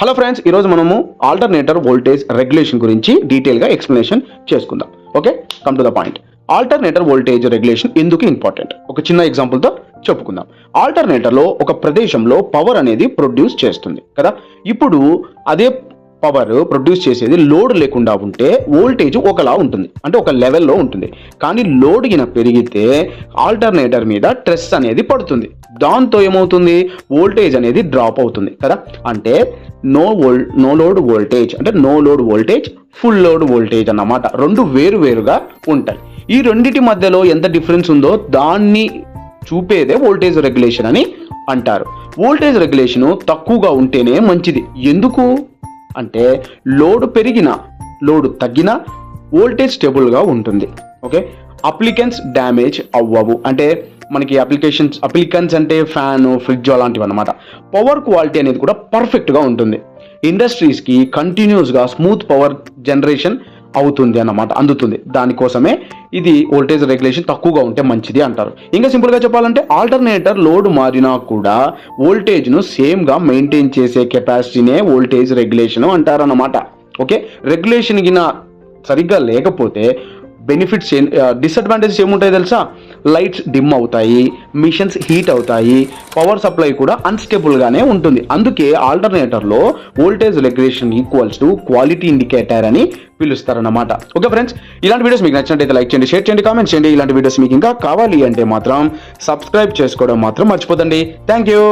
Hello friends ఈరోజు మనము alternator voltage regulation గురించి డీటెయిల్గా ఎక్స్ప్లెనేషన్ చేసుకుందాం. Okay come to the point alternator voltage regulation ఎందుకు ఇంపార్టెంట్ ఒక చిన్న ఎగ్జాంపుల్తో చెప్పుకుందాం. ఆల్టర్నేటర్లో ఒక ప్రదేశంలో పవర్ అనేది ప్రొడ్యూస్ చేస్తుంది కదా? ఇప్పుడు అదే పవర్ ప్రొడ్యూస్ చేసేది లోడ్ లేకుండా ఉంటే వోల్టేజ్ ఒకలా ఉంటుంది. అంటే ఒక లెవెల్లో ఉంటుంది. కానీ లోడ్ గిన పెరిగితే ఆల్టర్నేటర్ మీద స్ట్రెస్ అనేది పడుతుంది. దాంతో ఏమవుతుంది? వోల్టేజ్ అనేది డ్రాప్ అవుతుంది కదా? అంటే no vol no load voltage అంటే no load voltage full load voltage అన్నమాట. రెండు వేరు వేరుగా ఉంటాయి. ఈ రెండిటి మధ్యలో ఎంత డిఫరెన్స్ ఉందో దాన్ని చూపేదే వోల్టేజ్ రెగ్యులేషన్ అని అంటారు. వోల్టేజ్ రెగ్యులేషన్ తక్కువగా ఉంటేనే మంచిది. ఎందుకు? అంటే లోడ్ పెరిగిన లోడ్ తగ్గిన వోల్టేజ్ స్టేబుల్గా ఉంటుంది. ఓకే అప్లికెన్స్ డ్యామేజ్ అవ్వవు. అంటే మనకి అప్లికేషన్స్ అప్లికన్స్ అంటే ఫ్యాన్ ఫ్రిడ్జ్ అలాంటివి అనమాట పవర్ క్వాలిటీ అనేది కూడా పర్ఫెక్ట్గా ఉంటుంది. ఇండస్ట్రీస్కి కంటిన్యూస్గా స్మూత్ పవర్ జనరేషన్ అవుతుంది అన్నమాట అందుతుంది. దానికోసమే ఇది వోల్టేజ్ రెగ్యులేషన్ తక్కువగా ఉంటే మంచిది అంటారు. ఇంకా సింపుల్గా చెప్పాలంటే ఆల్టర్నేటర్ లోడ్ మారినా కూడా వోల్టేజ్ను సేమ్గా మెయింటైన్ చేసే కెపాసిటీనే వోల్టేజ్ రెగ్యులేషన్ అంటారన్నమాట. ఓకే రెగ్యులేషన్ గిన సరిగ్గా లేకపోతే బెనిఫిట్స్ డిసడ్వాంటేజెస్ ఏముంటాయి తెలుసా? లైట్స్ డిమ్ అవుతాయి మిషన్స్ హీట్ అవుతాయి పవర్ సప్లై కూడా అన్స్టేబుల్గానే ఉంటుంది. అందుకే ఆల్టర్నేటర్లో voltage regulation equals to quality indicator అని పిలుస్తారన్నమాట. ఓకే ఫ్రెండ్స్ ఇలాంటి వీడియోస్ మీకు నచ్చినట్టయితే లైక్ చేయండి షేర్ చేయండి కామెంట్ చేయండి. ఇలాంటి వీడియోస్ మీకు ఇంకా కావాలి అంటే మాత్రం సబ్స్క్రైబ్ చేసుకోవడం మాత్రం మర్చిపోదండి థ్యాంక్ యూ